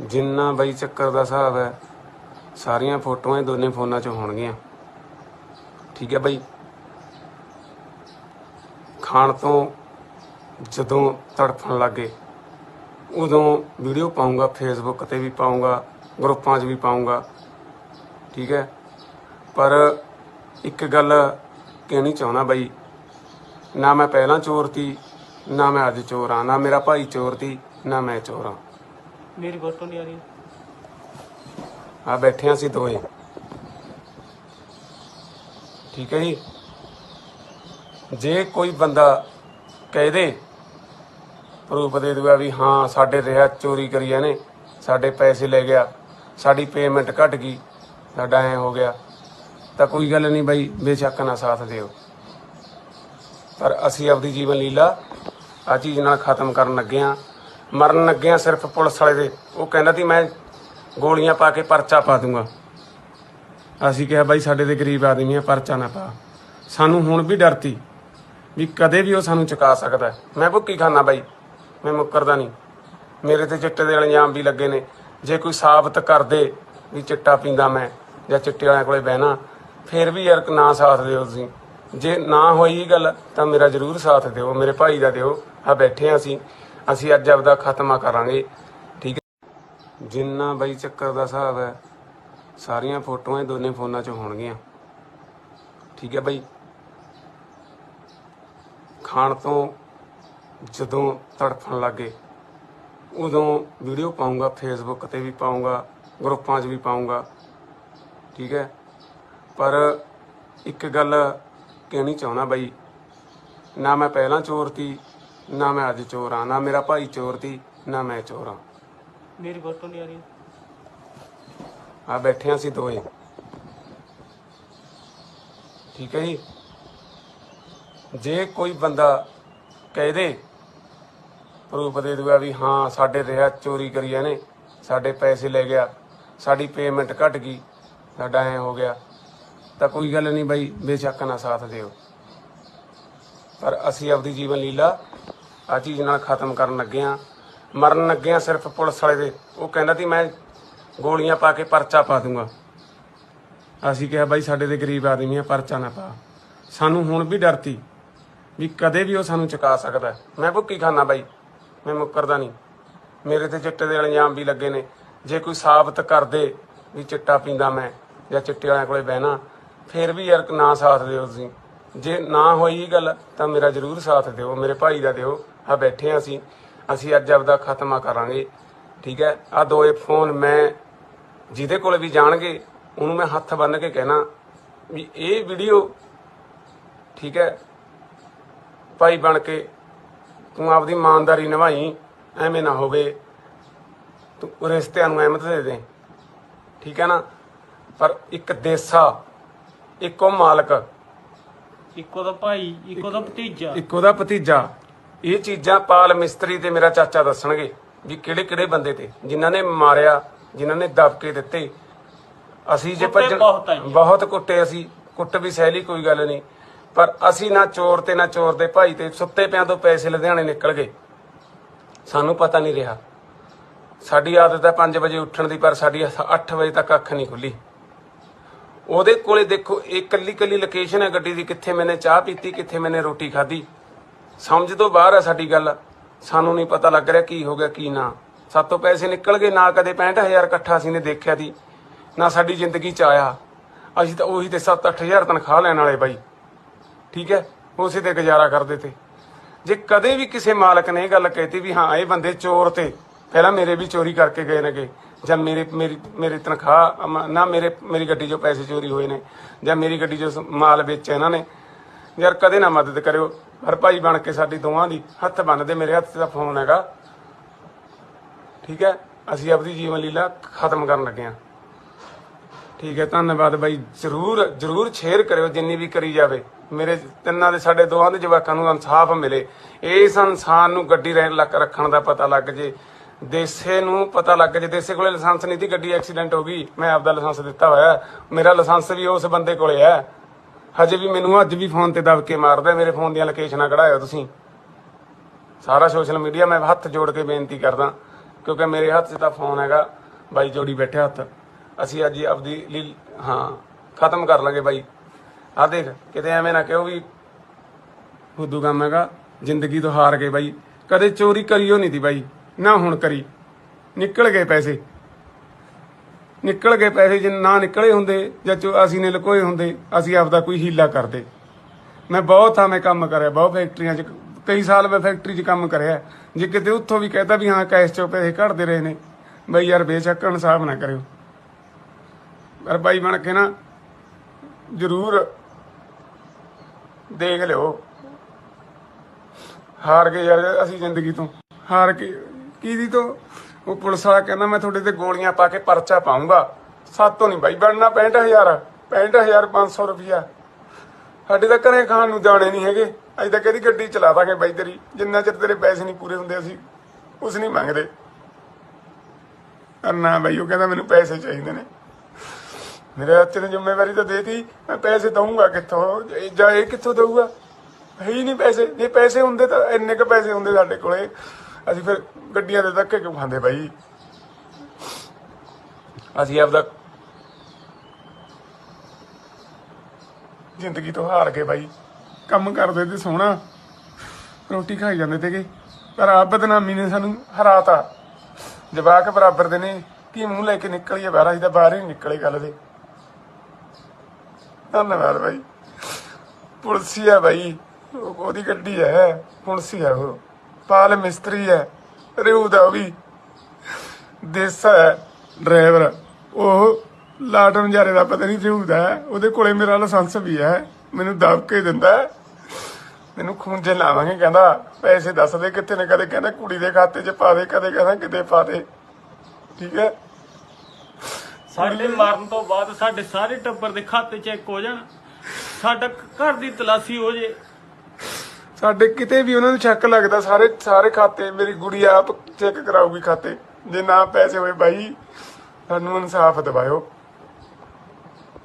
ਜਿੰਨਾ ਬਈ ਚੱਕਰ ਦਾ ਹਿਸਾਬ ਹੈ, ਸਾਰੀਆਂ ਫੋਟੋਆਂ ਇਹ ਦੋਨੇ ਫੋਨਾਂ 'ਚ ਹੋਣਗੀਆਂ। ਠੀਕ ਹੈ ਬਈ? ਖਾਣ ਤੋਂ ਜਦੋਂ ਤੜਫਣ ਲੱਗੇ, ਉਦੋਂ ਵੀਡੀਓ ਪਾਉਂਗਾ ਫੇਸਬੁੱਕ ਤੇ ਵੀ ਪਾਉਂਗਾ, ਗਰੁੱਪਾਂ 'ਚ ਵੀ ਪਾਉਂਗਾ। ਠੀਕ ਹੈ? ਪਰ ਇੱਕ ਗੱਲ ਕਹਿਣੀ ਚਾਹੁੰਦਾ ਬਈ, ਨਾ ਮੈਂ ਪਹਿਲਾਂ ਚੋਰ ਤੀ ਨਾ ਮੈਂ ਅੱਜ ਚੋਰ ਆ ਨਾ ਮੇਰਾ ਭਾਈ ਚੋਰ ਤੀ ਨਾ ਮੈਂ ਚੋਰ ਆ ਮੇਰੀ ਫੋਟੋ ਨਹੀਂ ਆ ਰਹੀ ਆ ਬੈਠੇ ਹਾਂ ਅਸੀਂ ਦੋਏ ਠੀਕ ਹੈ ਜੀ? ਜੇ ਕੋਈ ਬੰਦਾ ਕਹਿ ਦੇ, ਪ੍ਰੂਫ ਦੇ ਦੂਗਾ ਵੀ ਹਾਂ, ਸਾਡੇ ਰਿਹਾ ਚੋਰੀ ਕਰੀ ਇਹਨੇ ਸਾਡੇ ਪੈਸੇ ਲੈ ਗਿਆ, ਸਾਡੀ ਪੇਮੈਂਟ ਘਟ ਗਈ, ਸਾਡਾ ਐ ਹੋ ਗਿਆ, ਤਾਂ ਕੋਈ ਗੱਲ ਨਹੀਂ ਬਾਈ, ਬੇਸ਼ੱਕ ਨਾ ਸਾਥ ਦਿਓ। ਪਰ ਅਸੀਂ ਆਪਦੀ ਜੀਵਨ ਲੀਲਾ ਆ ਚੀਜ਼ ਨਾਲ ਖਤਮ ਕਰਨ ਲੱਗੇ ਆ। ਮਰਨ ਲੱਗਿਆ ਸਿਰਫ ਪੁਲਿਸ ਵਾਲੇ ਦੇ। ਉਹ ਕਹਿੰਦਾ ਸੀ, ਮੈਂ ਗੋਲੀਆਂ ਪਾ ਕੇ ਪਰਚਾ ਪਾ ਦੂੰਗਾ। ਅਸੀਂ ਕਿਹਾ, ਬਾਈ, ਸਾਡੇ ਦੇ ਗਰੀਬ ਆਦਮੀ ਆ, ਪਰਚਾ ਨਾ ਪਾ। ਸਾਨੂੰ ਹੁਣ ਵੀ ਡਰਤੀ ਵੀ ਕਦੇ ਵੀ ਉਹ ਸਾਨੂੰ ਚੁਕਾ ਸਕਦਾ ਮੈਂ ਭੁੱਕੀ ਖਾਨਾ ਬਾਈ? ਮੈਂ ਮੁੱਕਰਦਾ ਨਹੀਂ। ਮੇਰੇ ਤੇ ਚਿੱਟੇ ਦੇ ਇਲਜ਼ਾਮ ਵੀ ਲੱਗੇ ਨੇ। ਜੇ ਕੋਈ ਸਾਬਤ ਕਰ ਦੇ ਵੀ ਚਿੱਟਾ ਪੀਂਦਾ ਮੈਂ ਜਾਂ ਚਿੱਟੇ ਵਾਲਿਆਂ ਕੋਲੇ ਬਹਿਣਾ, ਫਿਰ ਵੀ ਯਾਰ ਨਾ ਸਾਥ ਦਿਓ ਤੁਸੀਂ। ਜੇ ਨਾ ਹੋਈ ਗੱਲ ਤਾਂ ਮੇਰਾ ਜ਼ਰੂਰ ਸਾਥ ਦਿਓ। ਮੇਰੇ ਭਾਈ ਦਾ ਦਿਓ। ਆ ਬੈਠੇ ਹਾਂ ਅਸੀਂ। ਅਸੀਂ ਅੱਜ ਆਪਦਾ ਖਾਤਮਾ ਕਰਾਂਗੇ, ਠੀਕ ਹੈ? ਜਿੰਨਾ ਬਈ ਚੱਕਰ ਦਾ ਹਿਸਾਬ ਹੈ, ਸਾਰੀਆਂ ਫੋਟੋਆਂ ਇਹ ਦੋਨੇ ਫੋਨਾਂ 'ਚ ਹੋਣਗੀਆਂ। ਠੀਕ ਹੈ ਬਈ? ਖਾਣ ਤੋਂ ਜਦੋਂ ਤੜਫਣ ਲੱਗੇ, ਉਦੋਂ ਵੀਡੀਓ ਪਾਉਂਗਾ ਫੇਸਬੁੱਕ ਤੇ ਵੀ ਪਾਉਂਗਾ, ਗਰੁੱਪਾਂ 'ਚ ਵੀ ਪਾਉਂਗਾ। ਠੀਕ ਹੈ? ਪਰ ਇੱਕ ਗੱਲ ਕਹਿਣੀ ਚਾਹੁੰਦਾ ਬਈ, ਨਾ ਮੈਂ ਪਹਿਲਾਂ ਚੋਰ ਤੀ ਨਾ ਮੈਂ ਅੱਜ ਚੋਰ ਆ ਨਾ ਮੇਰਾ ਭਾਈ ਚੋਰ ਤੀ ਨਾ ਮੈਂ ਚੋਰ ਆ ਮੇਰੀ ਫੋਟੋ ਨਹੀਂ ਆ ਰਹੀ। ਆ ਬੈਠੇ ਹਾਂ ਅਸੀਂ ਦੋਏ ਠੀਕ ਹੈ ਜੀ? ਜੇ ਕੋਈ ਬੰਦਾ ਕਹਿ ਦੇ ਪ੍ਰੂਫ ਦੇ ਦੂਗਾ ਵੀ ਹਾਂ ਸਾਡੇ ਰਿਹਾ ਚੋਰੀ ਕਰੀ ਇਹਨੇ ਸਾਡੇ ਪੈਸੇ ਲੈ ਗਿਆ ਸਾਡੀ ਪੇਮੈਂਟ ਘਟ ਗਈ ਸਾਡਾ ਐ ਹੋ ਗਿਆ ਤਾਂ ਕੋਈ ਗੱਲ ਨਹੀਂ ਬਾਈ ਬੇਸ਼ੱਕ ਨਾ ਸਾਥ ਦਿਓ। ਪਰ ਅਸੀਂ ਆਪਦੀ ਜੀਵਨ ਲੀਲਾ ਆ ਚੀਜ਼ ਨਾਲ ਖਤਮ ਕਰਨ ਲੱਗੇ ਆ। ਮਰਨ ਲੱਗੇ ਆ ਸਿਰਫ ਪੁਲਿਸ ਵਾਲੇ ਦੇ। ਉਹ ਕਹਿੰਦਾ ਸੀ, ਮੈਂ ਗੋਲੀਆਂ ਪਾ ਕੇ ਪਰਚਾ ਪਾ ਦੂੰਗਾ। ਅਸੀਂ ਕਿਹਾ, ਬਾਈ, ਸਾਡੇ ਦੇ ਗਰੀਬ ਆਦਮੀ ਆ, ਪਰਚਾ ਨਾ ਪਾ। ਸਾਨੂੰ ਹੁਣ ਵੀ ਡਰਤੀ ਵੀ ਕਦੇ ਵੀ ਉਹ ਸਾਨੂੰ ਚੁਕਾ ਸਕਦਾ। ਮੈਂ ਭੁੱਕੀ ਖਾਨਾ ਬਾਈ, ਮੈਂ ਮੁੱਕਰਦਾ ਨਹੀਂ। ਮੇਰੇ ਤੇ ਚਿੱਟੇ ਦੇ ਇਲਜ਼ਾਮ ਵੀ ਲੱਗੇ ਨੇ। ਜੇ ਕੋਈ ਸਾਬਤ ਕਰ ਦੇ ਵੀ ਚਿੱਟਾ ਪੀਂਦਾ ਮੈਂ ਜਾਂ ਚਿੱਟੇ ਵਾਲਿਆਂ ਕੋਲੇ ਬਹਿਣਾ, ਫਿਰ ਵੀ ਯਾਰ ਨਾ ਸਾਥ ਦਿਓ ਤੁਸੀਂ। ਜੇ ਨਾ ਹੋਈ ਗੱਲ, ਤਾਂ ਮੇਰਾ ਜ਼ਰੂਰ ਸਾਥ ਦਿਓ, ਮੇਰੇ ਭਾਈ ਦਾ ਦਿਓ। ਆ ਬੈਠੇ ਹਾਂ ਅਸੀਂ। ਅਸੀਂ ਅੱਜ ਆਪਦਾ ਖਾਤਮਾ ਕਰਾਂਗੇ ਠੀਕ ਹੈ? ਆ ਦੋਏ ਫੋਨ ਮੈਂ ਜਿਹਦੇ ਕੋਲੇ ਵੀ ਜਾਣਗੇ ਉਹਨੂੰ ਮੈਂ ਹੱਥ ਬੰਨ੍ਹ ਕੇ ਕਹਿਣਾ ਵੀ ਇਹ ਵੀਡੀਓ ਠੀਕ ਹੈ? ਭਾਈ ਬਣ ਕੇ ਤੂੰ ਆਪਦੀ ਇਮਾਨਦਾਰੀ ਨਿਭਾਈ ਐਵੇਂ ਨਾ ਹੋਵੇ। ਤੂੰ ਰਿਸ਼ਤਿਆਂ ਨੂੰ ਅਹਿਮਤ ਦੇ ਦੇ ਠੀਕ ਹੈ ਨਾ? ਪਰ ਇੱਕ ਦੇਸਾ ਇੱਕੋ ਮਾਲਕ ਇੱਕੋ ਦਾ ਭਾਈ ਇੱਕੋ ਦਾ ਭਤੀਜਾ। ਇੱਕ ਉਹਦਾ ਭਤੀਜਾ। ਇਹ ਚੀਜ਼ਾਂ ਪਾਲ ਮਿਸਤਰੀ ਤੇ ਮੇਰਾ ਚਾਚਾ ਦੱਸਣਗੇ ਵੀ ਕਿਹੜੇ ਕਿਹੜੇ ਬੰਦੇ ਤੇ ਜਿਨ੍ਹਾਂ ਨੇ ਮਾਰਿਆ ਜਿਨ੍ਹਾਂ ਨੇ ਦਬਕੇ ਦਿੱਤੇ। ਅਸੀਂ ਜੇ ਕੁੱਟੇ ਭੱਜਣ ਬਹੁਤ ਆ ਜੀ। ਬਹੁਤ ਕੁੱਟੇ ਅਸੀਂ ਕੁੱਟ ਵੀ ਸਹਿਲੀ ਕੋਈ ਗੱਲ ਨਹੀਂ। ਪਰ ਅਸੀਂ ਨਾ ਚੋਰ ਤੇ ਨਾ ਚੋਰ ਦੇ ਭਾਈ ਤੇ ਸੁੱਤੇ ਪਿਆਂ ਤੋਂ ਪੈਸੇ ਲੁਧਿਆਣੇ ਨਿਕਲ ਗਏ। ਸਾਨੂੰ ਪਤਾ ਨਹੀਂ ਰਿਹਾ। ਸਾਡੀ ਆਦਤ ਹੈ 5 ਵਜੇ ਉੱਠਣ ਦੀ ਪਰ ਸਾਡੀ 8 ਵਜੇ ਤੱਕ ਅੱਖ ਨਹੀਂ ਖੁੱਲੀ। ਉਹਦੇ ਕੋਲੇ ਦੇਖੋ ਇਹ ਕੱਲੀ ਕੱਲੀ ਲੋਕੇਸ਼ਨ ਹੈ ਗੱਡੀ ਦੀ ਕਿੱਥੇ ਮੈਨੇ ਚਾਹ ਪੀਤੀ ਕਿੱਥੇ ਮੈਨੇ ਰੋਟੀ ਖਾਧੀ। ਸਮਝ ਤੋਂ ਬਾਹਰ ਹੈ ਸਾਡੀ ਗੱਲ। ਸਾਨੂੰ ਨਹੀਂ ਪਤਾ ਲੱਗ ਰਿਹਾ ਕੀ ਹੋ ਗਿਆ, ਕੀ ਨਾ। ਸਾਤੋਂ ਪੈਸੇ ਨਿਕਲ ਗਏ, ਨਾ ਕਦੇ 65000 ਇਕੱਠਾ ਅਸੀਂ ਨੇ ਦੇਖਿਆ ਦੀ ਨਾ ਸਾਡੀ ਜ਼ਿੰਦਗੀ ਚ ਆਇਆ। ਅਸੀਂ ਤਾਂ ਉਹੀ ਤੇ 7-8000 ਤਨਖਾਹ ਲੈਣ ਵਾਲੇ ਬਾਈ। ਠੀਕ ਹੈ? ਉਸੇ ਤੇ ਗੁਜ਼ਾਰਾ ਕਰਦੇ ਤੇ। ਜੇ ਕਦੇ ਵੀ ਕਿਸੇ ਮਾਲਕ ਨੇ ਇਹ ਗੱਲ ਕਹਿਤੀ ਵੀ ਹਾਂ, ਇਹ ਬੰਦੇ ਚੋਰ ਤੇ। ਪਹਿਲਾਂ ਮੇਰੇ ਵੀ ਚੋਰੀ ਕਰਕੇ ਗਏ ਨੇਗੇ। ਜਾਂ ਮੇਰੇ, ਮੇਰੀ ਮੇਰੀ ਤਨਖਾਹ ਨਾ ਮੇਰੇ, ਮੇਰੀ ਗੱਡੀ 'ਚੋਂ ਪੈਸੇ ਚੋਰੀ ਹੋਏ ਨੇ। ਜਾਂ ਮੇਰੀ ਗੱਡੀ 'ਚੋਂ ਮਾਲ ਵੇਚਿਆ ਇਹਨਾਂ ਨੇ। ਯਾਰ ਕਦੇ ਨਾ ਮਦਦ ਕਰਿਓ। ਹਰ ਭਾਈ ਬਣ ਕੇ ਸਾਡੀ ਦੋਵਾਂ ਦੀ ਹੱਥ ਬੰਨਦੇ, ਮੇਰੇ ਹੱਥ ਦਾ ਫੋਨ ਹੈਗਾ। ਠੀਕ ਹੈ? ਅਸੀਂ ਆਪਣੀ ਜੀਵਨ ਲੀਲਾ ਖਤਮ ਕਰਨ ਲੱਗੇ ਹਾਂ। ਠੀਕ ਹੈ? ਧੰਨਵਾਦ ਬਾਈ। ਜਰੂਰ ਜਰੂਰ ਸ਼ੇਅਰ ਕਰਿਓ ਜਿੰਨੀ ਵੀ ਕਰੀ ਜਾਵੇ। ਮੇਰੇ ਤਿੰਨਾਂ ਦੇ, ਸਾਡੇ ਦੋਹਾਂ ਦੇ ਜਵਾਕਾਂ ਨੂੰ ਇਨਸਾਫ ਮਿਲੇ। ਇਸ ਇਨਸਾਨ ਨੂੰ ਗੱਡੀ ਰਹਿਣ ਲੱਕ ਰੱਖਣ ਦਾ ਪਤਾ ਲੱਗ ਜੇ। ਦੇਸੇ ਨੂੰ ਪਤਾ ਲੱਗ ਜੇ। ਦੇਸੇ ਕੋਲੇ ਲਾਇਸੈਂਸ ਨਹੀਂ ਦੀ ਗੱਡੀ ਐਕਸੀਡੈਂਟ ਹੋ ਗਈ। ਮੈਂ ਆਪਦਾ ਲਾਇਸੈਂਸ ਦਿੱਤਾ ਹੋਇਆ। ਮੇਰਾ ਲਾਇਸੈਂਸ ਵੀ ਉਸ ਬੰਦੇ ਕੋਲੇ ਹੈ। ਹਜੇ ਵੀ ਮੈਨੂੰ ਅੱਜ ਵੀ ਫੋਨ ਤੇ ਦਬ ਕੇ ਮਾਰਦਾ, ਮੇਰੇ ਫੋਨ ਦੀਆਂ ਲੋਕੇਸ਼ਨਾਂ ਕਢਾਇਓ ਤੁਸੀਂ। ਸਾਰਾ ਸੋਸ਼ਲ ਮੀਡੀਆ ਮੈਂ ਹੱਥ ਜੋੜ ਕੇ ਬੇਨਤੀ ਕਰਦਾ, ਕਿਉਂਕਿ ਮੇਰੇ ਹੱਥ 'ਚ ਤਾਂ ਫੋਨ ਹੈਗਾ, ਬਾਈ ਜੋੜੀ ਬੈਠੇ ਹੱਥ। ਅਸੀਂ ਅੱਜ ਆਪਦੀ ਲੀ- ਹਾਂ, ਖਤਮ ਕਰ ਲਾਂਗੇ ਬਾਈ। ਆ ਦੇਖ, ਕਿਤੇ ਐਵੇਂ ਨਾ ਕਿਹੋ ਵੀ ਫੁੱਦੂ ਕੰਮ ਹੈਗਾ, ਜ਼ਿੰਦਗੀ ਤੋਂ ਹਾਰ ਗਏ ਬਾਈ। ਕਦੇ ਚੋਰੀ ਕਰੀਓ ਨਹੀਂ ਦੀ ਬਾਈ, ਨਾ ਹੁਣ ਕਰੀ। ਨਿਕਲ ਗਏ ਪੈਸੇ। ਨਿਕਲ ਗਏ ਪੈਸੇ ਜੇ ਨਾ ਨਿਕਲੇ ਹੁੰਦੇ ਜਾਂ ਅਸੀਂ ਨੇ ਲਕੋਏ ਹੁੰਦੇ, ਅਸੀਂ ਆਪਦਾ ਕੋਈ ਹੀਲਾ ਕਰਦੇ। ਮੈਂ ਬਹੁਤ ਥਾਂ ਕੰਮ ਕਰਿਆ, ਬਹੁਤ ਫੈਕਟਰੀਆਂ 'ਚ, ਕਈ ਸਾਲ ਮੈਂ ਫੈਕਟਰੀ 'ਚ ਕੰਮ ਕਰਿਆ। ਜੇ ਕਿਤੇ ਉੱਥੋਂ ਵੀ ਕਹਤਾ ਵੀ ਹਾਂ ਕੈਸ਼ 'ਚੋਂ ਪੈਸੇ ਕੱਢਦੇ ਰਹੇ ਨੇ, ਬਈ ਯਾਰ ਬੇਸ਼ੱਕ ਇਨਸਾਫ ਨਾ ਕਰਿਓ। ਪਰ ਬਾਈ ਬਣ ਕੇ ਨਾ ਜ਼ਰੂਰ ਦੇਖ ਲਿਓ। ਹਾਰ ਗਏ ਯਾਰ ਅਸੀਂ ਜ਼ਿੰਦਗੀ ਤੋਂ, ਹਾਰ ਕੇ, ਕਿਹਦੀ ਤੋਂ? ਉਹ ਪੁਲਿਸ ਵਾਲਾ ਕਹਿੰਦਾ, ਮੈਂ ਤੁਹਾਡੇ ਤੇ ਗੋਲੀਆਂ ਪਾ ਕੇ ਪਰਚਾ ਪਾਉਂਗਾ ਸਾਤੋਂ ਨਹੀਂ ਬਾਈ, ਬਣਨਾ 65000 65500 ਰੁਪਿਆ ਸਾਡੇ ਤਾਂ ਘਰੇ ਖਾਣ ਨੂੰ ਜਾਣੇ ਨਹੀਂ ਹੈਗੇ। ਅਸੀਂ ਤਾਂ ਕਦੀ ਗੱਡੀ ਚਲਾ ਦਾਂਗੇ ਬਾਈ ਤੇਰੀ। ਜਿੰਨਾ ਚਿਰ ਤੇਰੇ ਪੈਸੇ ਨਹੀਂ ਪੂਰੇ ਹੁੰਦੇ ਅਸੀਂ ਉਸ ਨਹੀਂ ਮੰਗਦੇ। ਪਰ ਬਾਈ, ਉਹ ਕਹਿੰਦਾ ਮੈਨੂੰ ਪੈਸੇ ਚਾਹੀਦੇ ਨੇ। ਮੇਰੇ ਹੱਥ ਨੇ ਜ਼ਿੰਮੇਵਾਰੀ ਤਾਂ ਦੇਤੀ। ਮੈਂ ਪੈਸੇ ਦਊਂਗਾ ਕਿੱਥੋਂ? ਜਾਂ ਇਹ ਕਿੱਥੋਂ ਦਊਗਾ? ਹੈ ਹੀ ਨਹੀਂ ਪੈਸੇ। ਜੇ ਪੈਸੇ ਹੁੰਦੇ ਤਾਂ ਇੰਨੇ ਕ ਪੈਸੇ ਹੁੰਦੇ ਸਾਡੇ ਕੋਲੇ। ਅਸੀਂ ਫਿਰ ਗੱਡੀਆਂ ਦੇ ਧੱਕੇ ਕਿਉਂ ਖਾਂਦੇ ਬਾਈ? ਅਸੀਂ ਆਪਦਾ ਜ਼ਿੰਦਗੀ ਤੋਂ ਹਾਰ ਗਏ ਬਾਈ। ਕੰਮ ਕਰਦੇ ਤੇ ਸੋਹਣਾ। ਰੋਟੀ ਖਾਈ ਜਾਂਦੇ ਤੇਗੇ। ਪਰ ਆਪ ਬਦਨਾਮੀ ਨੇ ਸਾਨੂੰ ਹਰਾਤਾ। ਜਵਾਕ ਬਰਾਬਰ ਦੇ ਨੇ। ਕੀ ਮੂੰਹ ਲੈ ਕੇ ਨਿਕਲੀਏ ਬਾਹਰ? ਅਸੀਂ ਤਾਂ ਬਾਹਰ ਹੀ ਨਹੀਂ ਨਿਕਲੇ ਗੱਲ ਦੇ। ਧੰਨਵਾਦ ਬਾਈ। ਪੁਲਸੀ ਹੈ ਬਾਈ। ਉਹਦੀ ਗੱਡੀ ਹੈ। ਪੁਲਸੀ ਹੈ ਉਹ। ਪਾਲ ਮਿਸਤਰੀ ਹੈ ਰਿਊ ਦਾ ਵੀ ਦੇਸਾ ਹੈ, ਡਰਾਈਵਰ। ਉਹ ਲਾਟਨ ਜਾਰੇ ਦਾ ਪਤਾ ਨਹੀਂ ਰਿਊ ਦਾ ਉਹਦੇ ਕੋਲੇ ਮੇਰਾ ਲਾਇਸੈਂਸ ਵੀ ਹੈ, ਮੈਨੂੰ ਦਬ ਕੇ ਦਿੰਦਾ ਮੈਨੂੰ ਖੂੰਜੇ ਲਾਵਾਂਗੇ, ਕਹਿੰਦਾ, ਪੈਸੇ ਦੱਸ ਦੇ, ਕਿੱਥੇ ਨੇ? ਕਦੇ ਕਹਿੰਦਾ, ਕੁੜੀ ਦੇ ਖਾਤੇ 'ਚ ਪਾ ਦੇ, ਕਦੇ ਕਹਿੰਦਾ, ਕਿਤੇ ਪਾ ਦੇ। ਠੀਕ ਹੈ? ਸਾਡੇ ਮਰਨ ਤੋਂ ਬਾਅਦ ਸਾਡੇ ਸਾਰੇ ਟੱਬਰ ਦੇ ਖਾਤੇ ਚ ਚੈੱਕ ਹੋ ਜਾਣ। ਸਾਡਾ ਘਰ ਦੀ ਤਲਾਸ਼ੀ ਹੋ ਜੇ। ਸਾਡੇ ਕਿਤੇ ਵੀ ਉਹਨਾਂ ਨੂੰ ਸ਼ੱਕ ਲੱਗਦਾ, ਸਾਰੇ ਸਾਰੇ ਖਾਤੇ, ਮੇਰੀ ਗੁੜੀ ਆਪ ਚੈੱਕ ਕਰਾਊਗੀ ਖਾਤੇ। ਜੇ ਨਾ ਪੈਸੇ ਹੋਏ ਬਾਈ, ਸਾਨੂੰ ਇਨਸਾਫ ਦਿਵਾਇਓ।